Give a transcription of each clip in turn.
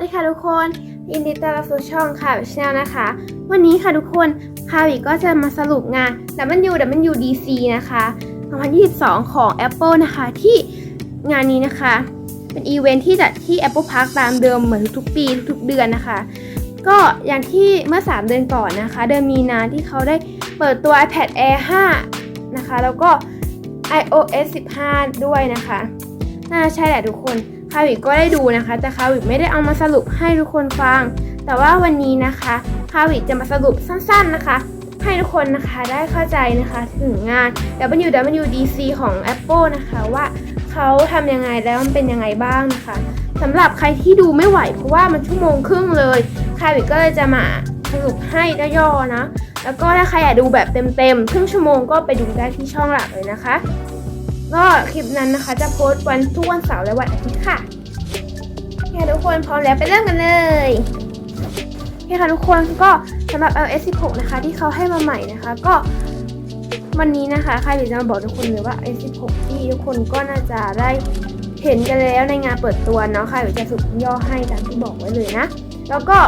ดีค่ะทุกคนยินดีต้อนรับสู่ช่องค่ะชแนลนะคะ วันนี้ค่ะทุกคนคาวิก็จะมาสรุปงาน WWDC นะคะ2022 ของ Apple นะคะที่งานนี้นะคะ เป็นอีเวนท์ที่จัดที่ Apple Park ตามเดิมเหมือนทุกปีทุกเดือนนะคะ ก็อย่างที่เมื่อ 3 เดือนก่อนนะคะ เดือนมีนาที่เขาได้เปิดตัว iPad Air 5 นะคะ แล้วก็ iOS 15 ด้วยนะคะ น่าใช่แหละทุกคน คาวิก็ได้ดูนะคะ แต่คาวิไม่ได้เอามาสรุปให้ทุกคนฟัง แต่ว่าวันนี้นะคะคาวิจะมาสรุปสั้นๆนะคะ ให้ทุกคนนะคะได้เข้าใจนะคะถึงงาน WWDC ของ Apple นะคะว่าเขาทำยังไงแล้วมันเป็นยังไงบ้างนะคะสำหรับใครที่ดูไม่ไหวเพราะว่ามันชั่วโมงครึ่งเลยคาวิก็เลยจะมาสรุปให้ย่อๆนะ แล้วก็ถ้าใครอยากดูแบบเต็มๆ ครึ่งชั่วโมงก็ไปดูได้ที่ช่องหลักเลยนะคะ ก็คลิปนั้นนะคะ จะโพสต์วันทุกวันเสาร์และวันอาทิตย์ค่ะโอเคทุกคนพร้อมแล้วไปเริ่มกันเลยโอเคค่ะทุกคนก็สำหรับ iOS 16นะคะ ที่เขาให้มาใหม่นะคะ ก็วันนี้นะคะใครอยากจะมาบอกทุกคนเลยว่า iOS 16ที่ทุกคนก็น่าจะได้เห็นกันแล้วในงานเปิดตัวเนาะค่ะเดี๋ยวจะสรุปย่อให้ตามที่บอกไว้เลยนะ แล้วก็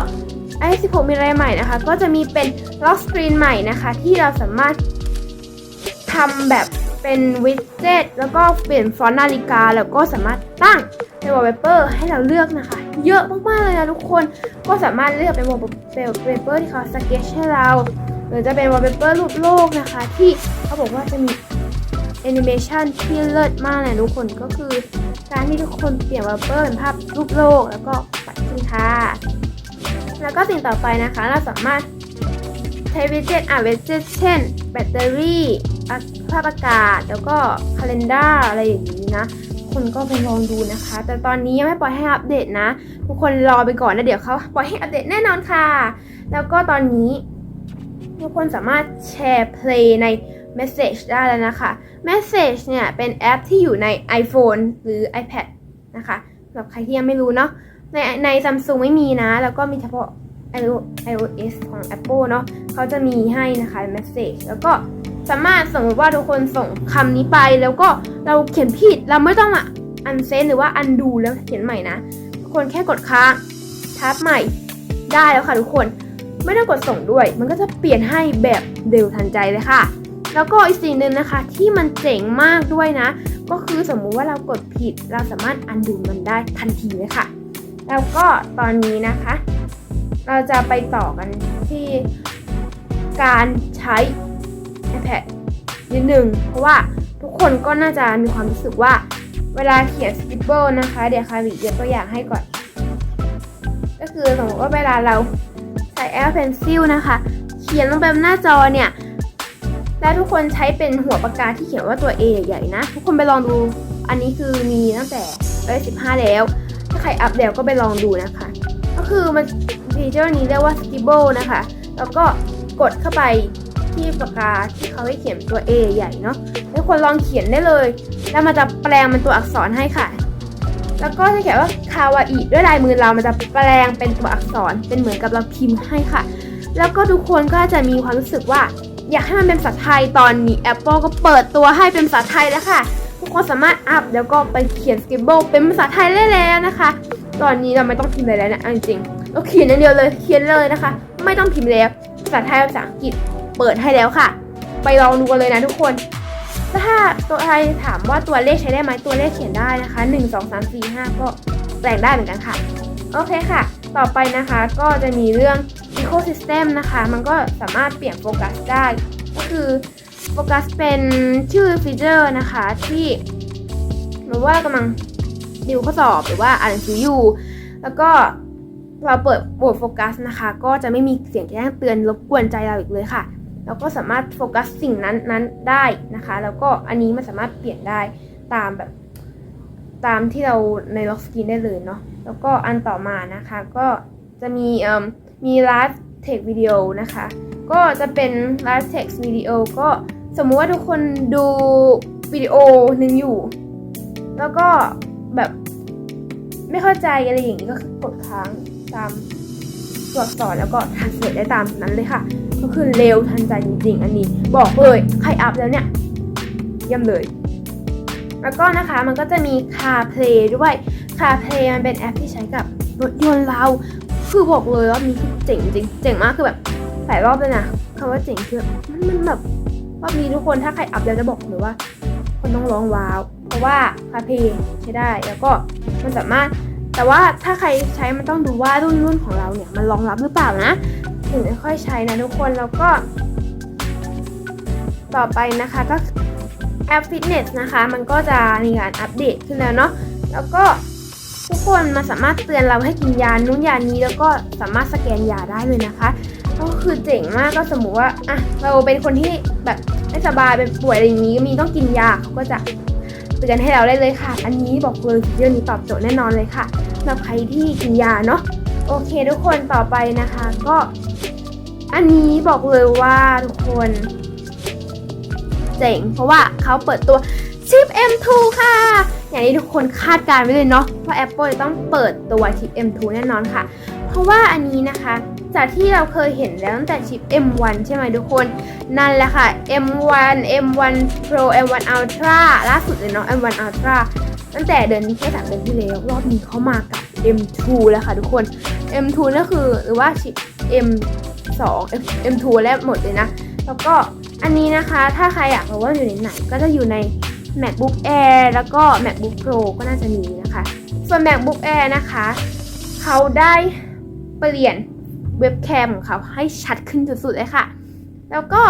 iOS 16มีอะไรใหม่นะคะ ก็จะมีเป็น lock screen ใหม่นะคะ ที่เราสามารถทำแบบ เป็นวิดเจ็ตแล้วก็เปลี่ยนฟอนต์นาฬิกา แล้วก็สามารถตั้งเป็นวอลเปเปอร์ให้เราเลือกนะคะ เยอะมากๆเลยนะทุกคนก็สามารถเลือกเป็นวอลเปเปอร์ที่เขาสเก็ตให้เรา หรือจะเป็นวอลเปเปอร์รูปโลกนะคะ ที่เขาบอกว่าจะมีแอนิเมชันที่เลิศมากเลยทุกคนก็คือ การที่ทุกคนเปลี่ยนวอลเปเปอร์เป็นภาพรูปโลกแล้วก็ปัดขึ้นค่ะแล้วก็สิ่งต่อไปนะคะเราสามารถใช้วิดเจ็ตอะวิดเจ็ตเช่น แบตเตอรี่ ภาพอากาศแล้วก็คาล endar อะไรอย่างนี้นะคุณก็ไปลองดูนะคะ แต่ตอนนี้ยังไม่ปล่อยให้อัปเดตนะ ทุกคนรอไปก่อนนะเดี๋ยวเขาปล่อยให้อัปเดตแน่นอนค่ะ แล้วก็ตอนนี้ทุกคนสามารถแชร์เพลงใน Message ได้แล้วนะคะ Message เนี่ยเป็นแอปที่อยู่ใน iPhone หรือ iPad นะคะสำหรับใครที่ยังไม่รู้เนาะในใน Samsung ไม่มีนะ แล้วก็มีเฉพาะ iOS ของ Apple เนาะเขาจะมีให้นะคะ Message แล้วก็สามารถสมมติว่าทุกคนส่งคำนี้ไปแล้วก็เราเขียนผิดเราไม่ต้องมาอันเซนหรือว่าอันดูแล้วเขียนใหม่นะ ทุกคนแค่กดค้างทับใหม่ได้แล้วค่ะทุกคนไม่ต้องกดส่งด้วย มันก็จะเปลี่ยนให้แบบเร็วทันใจเลยค่ะ แล้วก็อีกสิ่งหนึ่งนะคะ ที่มันเจ๋งมากด้วยนะ ก็คือสมมุติว่าเรากดผิด เราสามารถอันดูมันได้ทันทีเลยค่ะ แล้วก็ตอนนี้นะคะ เราจะไปต่อกันที่การใช้ iPad นิดหนึ่งเพราะว่าทุกคนก็น่าจะมีความรู้สึกว่าเวลาเขียน scribble นะคะ เดี๋ยวคาวิยกตัวอย่างให้ก่อน ก็คือสมมติว่าเวลาเราใช้ Apple Pencil นะคะ เขียนลงไปบนหน้าจอเนี่ยแล้วทุกคนใช้เป็นหัวปากกาที่เขียนว่าตัว A ใหญ่ๆนะ ทุกคนไปลองดูอันนี้คือมีตั้งแต่เอ้ย15แล้ว ถ้าใครอัปเดตก็ไปลองดูนะคะ ก็คือมัน ฟีเจอร์นี้เรียกว่า Scribble นะคะ แล้วก็กดเข้าไปที่ปากกาที่เขาให้เขียนตัว A ใหญ่เนาะทุกคนลองเขียนได้เลย แล้วมันจะแปลงเป็นตัวอักษรให้ค่ะ แล้วก็ถ้าเขียนว่าคาวาอิด้วยลายมือเรามันจะแปลงเป็นตัวอักษรเป็นเหมือนกับเราพิมพ์ให้ค่ะ แล้วก็ทุกคนก็จะมีความรู้สึกว่า อยากให้มันเป็นภาษาไทยตอนนี้ Apple ก็เปิดตัวให้เป็นภาษาไทยแล้วค่ะ ทุกคนสามารถอัพแล้วก็ไปเขียน Scribble เป็นภาษาไทยได้แล้วนะคะ ตอนนี้เราไม่ต้องพิมพ์อะไรแล้วนะจริง เราเขียนอย่างเดียวเลยเขียนเลยนะคะ ไม่ต้องพิมพ์แล้วภาษาไทยภาษาอังกฤษเปิดให้แล้วค่ะ ไปลองดูกันเลยนะทุกคนถ้าตัวไทยถามว่าตัวเลขใช้ได้ไหมตัวเลขเขียนได้นะคะ 1 2 3 4 5 ก็แปลงได้เหมือนกันค่ะ โอเคค่ะ ต่อไปนะคะก็จะมีเรื่อง Ecosystem นะคะ มันก็สามารถเปลี่ยนโฟกัสได้ ก็คือโฟกัสเป็นชื่อฟีเจอร์นะคะที่หรือว่ากำลังดิวข้อสอบหรือว่าอ่านหนังสืออยู่ แล้วก็ เราเปิดโหมดโฟกัสนะคะ ก็จะไม่มีเสียงแจ้งเตือนรบกวนใจเราอีกเลยค่ะแล้วก็สามารถโฟกัสสิ่งนั้นนั้นได้นะคะ แล้วก็อันนี้มันสามารถเปลี่ยนได้ตามแบบ ตามที่เราในล็อกสกรีนได้เลยเนาะแล้วก็อันต่อมานะคะก็จะมีเอ่มมีไลฟ์เทควิดีโอนะคะ ก็จะเป็นไลฟ์เทควิดีโอก็สมมุติว่าทุกคนดูวิดีโอหนึ่งอยู่ แล้วก็แบบไม่เข้าใจอะไรอย่างนี้ก็กดค้าง ตามตัวอักษรแล้วก็ทันเสร็จได้ตามนั้นเลยค่ะ ก็คือเร็วทันใจจริงๆ อันนี้ บอกเลยใครอัพแล้วเนี่ยเยี่ยมเลย แล้วก็นะคะมันก็จะมี CarPlay ด้วย CarPlay มันเป็นแอปที่ใช้กับรถยนต์เรา คือบอกเลยว่ามีคือเจ๋งจริงเจ๋งมากคือแบบหลายรอบเลยนะคำว่าเจ๋งคือมันมันแบบรอบนี้ทุกคนถ้าใครอัพแล้วจะบอกเลยว่า คนต้องร้องว้าว เพราะว่าคาเพย์ใช้ได้แล้วก็มันสามารถ แต่ว่าถ้าใครใช้มันต้องดูว่ารุ่นรุ่นของเราเนี่ยมันรองรับหรือเปล่านะ ถึงจะค่อยใช้นะทุกคนแล้วก็ ต่อไปนะคะก็แอปฟิตเนสนะคะ มันก็จะมีการอัปเดตขึ้นแล้วเนาะแล้วก็ทุกคนมันสามารถเตือนเราให้กินยานู้นยานี้แล้วก็สามารถสแกนยาได้เลยนะคะ ก็คือเจ๋งมากก็สมมุติว่าอะเราเป็นคนที่แบบไม่สบายเป็นป่วยอะไรอย่างนี้ มีต้องกินยาเขาก็จะ เตือนให้เราได้เลยค่ะ อันนี้บอกเลยเรื่องนี้ตอบโจทย์แน่นอนเลยค่ะสำหรับใครที่กินยาเนาะโอเคทุกคนต่อไปนะคะก็ อันนี้บอกเลยว่าทุกคนเจ๋งเพราะว่าเขาเปิดตัวชิป M2 ค่ะ อย่างที่ทุกคนคาดการณ์ไว้เลยเนาะว่า Apple จะต้องเปิดตัวชิป M2 แน่นอนค่ะ เพราะว่าอันนี้นะคะ จากที่เราเคยเห็นแล้วตั้งแต่ชิป M1 ใช่ไหมทุกคน นั่นแหละค่ะ M1 M1 Pro M1 Ultra ล่าสุดเลยเนาะ M1 Ultra ตั้งแต่เดือนนี้แค่สามเดือนที่แล้วรอบนี้เขามากับ M2 แล้วค่ะทุกคน M2 ก็คือหรือว่าชิป M2 M2 แล้วหมดเลยนะ แล้วก็อันนี้นะคะ ถ้าใครอยากรู้ว่าอยู่ในไหน ก็จะอยู่ใน MacBook Air แล้วก็ MacBook Pro ก็น่าจะมีนะคะ ส่วน MacBook Air นะคะ เขาได้เปลี่ยน เว็บแคมของเขาให้ชัดขึ้นสุดๆเลยค่ะ แล้วก็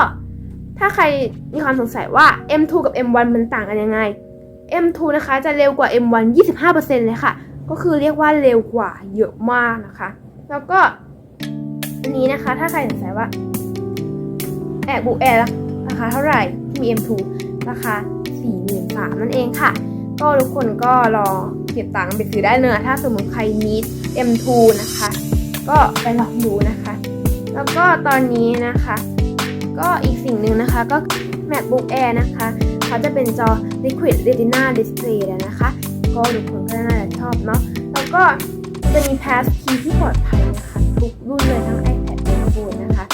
ถ้าใครมีความสงสัยว่า M2 กับ M1 มันต่างกันยังไง M2 นะคะจะเร็วกว่า M1 25%เลยค่ะ ก็คือเรียกว่าเร็วกว่าเยอะมากนะคะ แล้วก็อันนี้นะคะถ้าใครสงสัยว่า MacBook Air ราคาเท่าไหร่ที่มี M2 ราคา43,000นั่นเองค่ะ ก็ทุกคนก็รอเก็บตังค์ไปซื้อได้เลยถ้าสมมติใครมี M2 นะคะ ก็ไปลองดูนะคะ แล้วก็ตอนนี้นะคะ ก็อีกสิ่งหนึ่งนะคะก็ MacBook Air นะคะเขาจะเป็นจอ Liquid Retina Display แล้วนะคะ ก็ทุกคนก็น่าจะชอบเนาะแล้วก็จะมี Pass Key ที่ปลอดภัยนะคะ ทุกรุ่นเลยทั้ง iPad iPhone นะคะ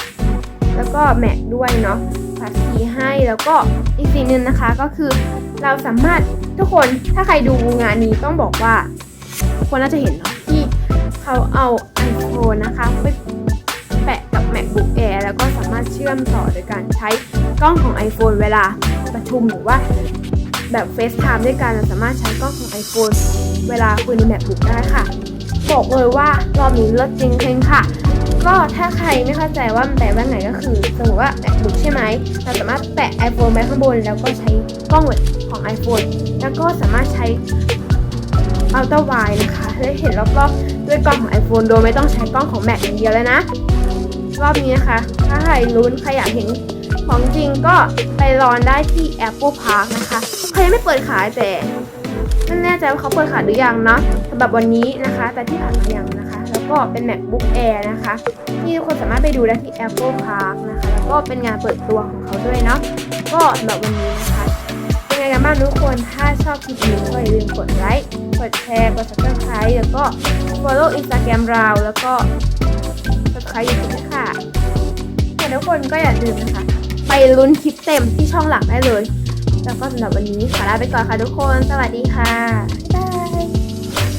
แล้วก็ Mac ด้วยเนาะ Pass Key ให้แล้วก็อีกสิ่งหนึ่งนะคะก็คือเราสามารถทุกคนถ้าใครดูงานนี้ต้องบอกว่า คนน่าจะเห็นเนาะที่เขาเอา phone นะคะไปแปะกับ MacBook Air แล้วก็สามารถเชื่อมต่อโดยการใช้กล้องของ iPhone เวลาประชุมหรือว่าแบบ FaceTime ด้วยกันเราสามารถใช้กล้องของ iPhone เวลาคุยใน MacBook ได้ค่ะ บอกเลยว่ารอบนี้เลิศจริงๆค่ะ ก็ถ้าใครไม่เข้าใจว่ามันแปลว่าไงก็คือสมมติว่า MacBook ใช่ไหมเราสามารถแปะ iPhone ไว้ข้างบน แล้วก็ใช้กล้องของ iPhone แล้วก็สามารถใช้ Ultra Wide นะคะได้เห็นรอบๆด้วยกล้องของ iPhone โดยไม่ต้องใช้กล้องของ Mac อย่างเดียวแล้วนะ รอบนี้นะคะ ถ้าใครลุ้นใครอยากเห็นของจริงก็ไปรอนได้ที่ Apple Park นะคะเขายังไม่เปิดขายแต่ไม่แน่ใจว่าเขาเปิดขายหรือยังเนาะสำหรับวันนี้นะคะ แต่ที่ผ่านมายังนะคะ แล้วก็เป็น MacBook Air นะคะที่ทุกคนสามารถไปดูได้ที่ Apple Park นะคะ แล้วก็เป็นงานเปิดตัวของเขาด้วยเนาะก็สำหรับวันนี้ กันบ้างทุกคน ถ้าชอบคลิปนี้ก็อย่าลืมกดไลค์ กดแชร์ กด subscribe แล้วก็ follow Instagram เรา แล้วก็ subscribe YouTube ด้วยค่ะแต่ทุกคนก็อย่าลืมนะคะ ไปลุ้นคลิปเต็มที่ช่องหลักได้เลย แล้วก็สำหรับวันนี้ขอลาไปก่อนค่ะทุกคน สวัสดีค่ะ